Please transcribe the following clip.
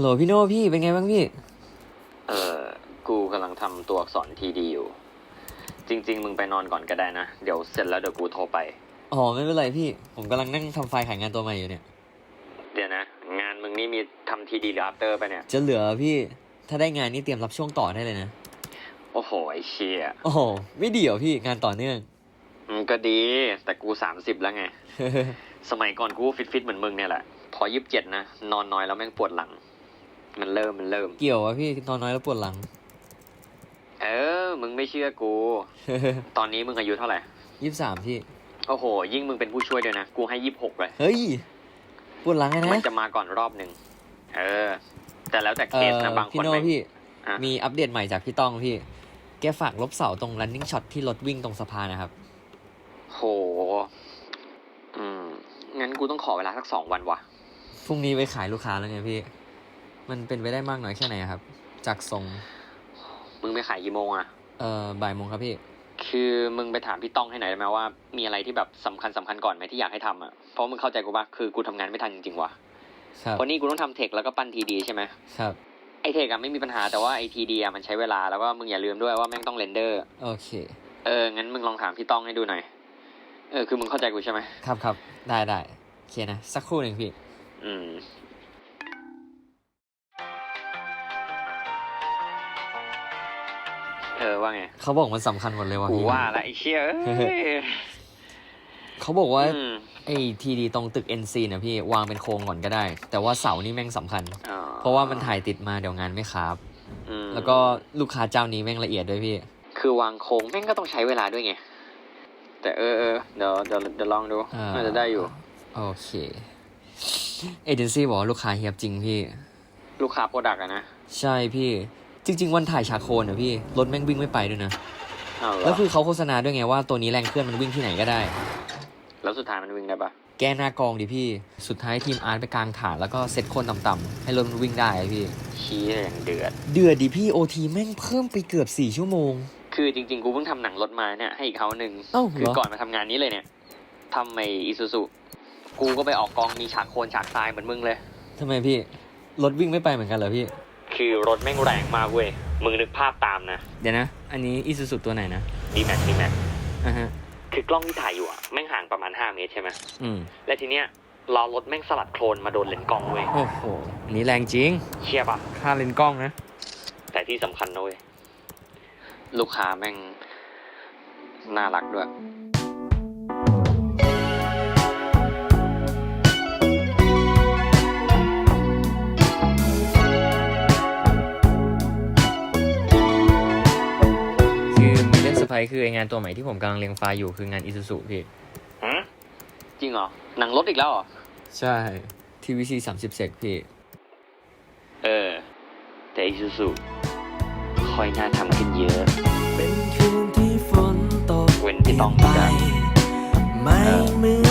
ฮัลโหลพี่โน่พี่เป็นไงบ้างพี่ เออกูกำลังทำตัวอักษรทีดีอยู่ จริง ๆ มึงไปนอนก่อนก็ได้นะ เดี๋ยวเสร็จแล้วเดี๋ยวกูโทรไป อ๋อไม่เป็นไรพี่ ผมกำลังนั่งทำไฟล์ขายงานตัวใหม่อยู่เนี่ย เดี๋ยวนะ งานมึงนี่มีทำทีดีหรืออัปเตอร์ไปะเนี่ย จะเหลือพี่ ถ้าได้งานนี่เตรียมรับช่วงต่อได้เลยนะ โอ้โหไอ้เชี่ยโอ้โหไม่ดีเหรอพี่งานต่อเนื่องมันก็ดี แต่กูสามสิบแล้วไง สมัยก่อนกูฟิตฟิตๆเหมือนมึงเนี่ยแหละ พอยิบเจ็ดนะนอนน้อยแล้วแม่งปวดหลัง มันเริ่มมันเริ่ม เกี่ยววะพี่นอนน้อยแล้วปวดหลัง เออ มึงไม่เชื่อกู ตอนนี้มึงอายุเท่าไหร่ยี่สามพี่ โอ้โห ยิ่งมึงเป็นผู้ช่วยด้วยนะ กูให้ยี่สิบหกเลยเฮ้ยปวดหลังไงมันนะจะมาก่อนรอบหนึ่งเออ แต่แล้วแต่เอเคสอนะบางคพี่นโน่แม่งพี่อะมีอัปเดตใหม่จากพี่ต้องพี่ แกฝากลบเสาตรง running shot ที่รถวิ่งตรงสะพานนะครับ โห อืม งั้นกูต้องขอเวลาสักสองวันว่ะพรุ่งนี้ไปขายลูกค้าแล้วไงพี่ มันเป็นไปได้มากน้อยแค่ไหนอะครับ จากทรงมึงไปขายกี่โมงอะเอ่อบ่ายโมงครับพี่ คือมึงไปถามพี่ต้องให้หน่อยได้ไหมว่ามีอะไรที่แบบสำคัญสำคัญก่อนไหมที่อยากให้ทำอะเพราะมึงเข้าใจกูปะคือกูทำงานไม่ทันจริงๆว่ะครับเพราะนี่กูต้องทำเทคแล้วก็ปั้นทีดีใช่ไหมครับไอเทคอะไม่มีปัญหาแต่ว่าไอทีดีอะมันใช้เวลาแล้วก็มึงอย่าลืมด้วยว่าแม่งต้องเรนเดอร์ โอเคเออ งั้นมึงลองถามพี่ต้องให้ดูหน่อย เออ คือมึงเข้าใจกูใช่ไหม ครับครับได้ได้โอเคนะ สักครู่หนึ่งพี่ อืม เออว่าไงเขาบอกมันสำคัญหมดเลยว่ะกูพี่ว่าละไอ้เชี่ยเอ้ยเขาบอกว่าอืมไอ้ทีดีตรงตึก NC นะพี่วางเป็นโครงก่อนก็ได้ แต่ว่าเสานี่แม่งสำคัญ อ๋อเพราะว่ามันถ่ายติดมาเดี๋ยวงานไม่ครับ อืมแล้วก็ลูกค้าเจ้านี้แม่งละเอียดด้วยพี่ คือวางโครงแม่งก็ต้องใช้เวลาด้วยไง แต่เออเออเดี๋ยวเดี๋ยวเดี๋ยวลองดูอ่า น่าจะได้อยู่ โอเค เอเจนซี่บอกว่าลูกค้าเฮียบจริงพี่ ลูกค้าโปรดักอะนะ ใช่พี่ จริง ๆ วันถ่ายชาโคนอะพี่รถแม่งวิ่งไม่ไปด้วยนะอ้าวเหรแล้วอคือเขาโฆษณาด้วยไงว่าตัวนี้แรงเคลื่อนมันวิ่งที่ไหนก็ได้ แล้วสุดท้ายมันวิ่งได้ปะแก้หน้ากองดิพี่ สุดท้ายทีมอาร์ตไปกลางฐานแล้วก็เซตโคนต่ำๆให้รถมันวิ่งได้อะพี่ ชี้อย่างเดือด เดือดดิพี่โอทีแม่งเพิ่มไปเกือบสี่ชั่วโมง คือจริง ๆ กูเพิ่งทำหนังรถมาเนี่ยให้อีกเขาหนึ่งเอ้าคืเหอรอก่อนมาทำงานนี้เลยเนี่ยทำไออีซูซูกูก็ไปออกกองมีฉากโคลนฉากทรายเหมือนมึงเลย ทำไมพี่รถวิ่งไม่ไปเหมือนกันเหรอพี่ คือรถแม่งแรงมากเว้ย มึงนึกภาพตามนะ เดี๋ยวนะ อันนี้อีซูซูตัวไหนนะดีแม็กดีแม็กอะฮะ คือกล้องที่ถ่ายอยู่อะแม่งห่างประมาณ 5 เมตรใช่ไหมอืม และทีเนี้ยล้อรถแม่งสลัดโคลนมาโดนเลนส์กล้องเว้ย โอ้โห อันนี้แรงจริง เชี่ยปะค่าเลนส์กล้องนะ แต่ที่สำคัญนะเว้ย ลูกค้าแม่งน่ารักด้วย มีเรื่องเซอร์ไพรส์คือไองานตัวใหม่ที่ผมกำลังเรียงไฟล์อยู่คืองานอีซูซูพี่หืมจริงเหรอ หนังรถอีกแล้วเหรอ ใช่ TVC 30เซกพี่ เออ แต่อีซูซูค่อยน่าทำขึ้นเยอะ เป็นคืนที่ฝนตกเว้นที่ต้องไปการไม่เหมือน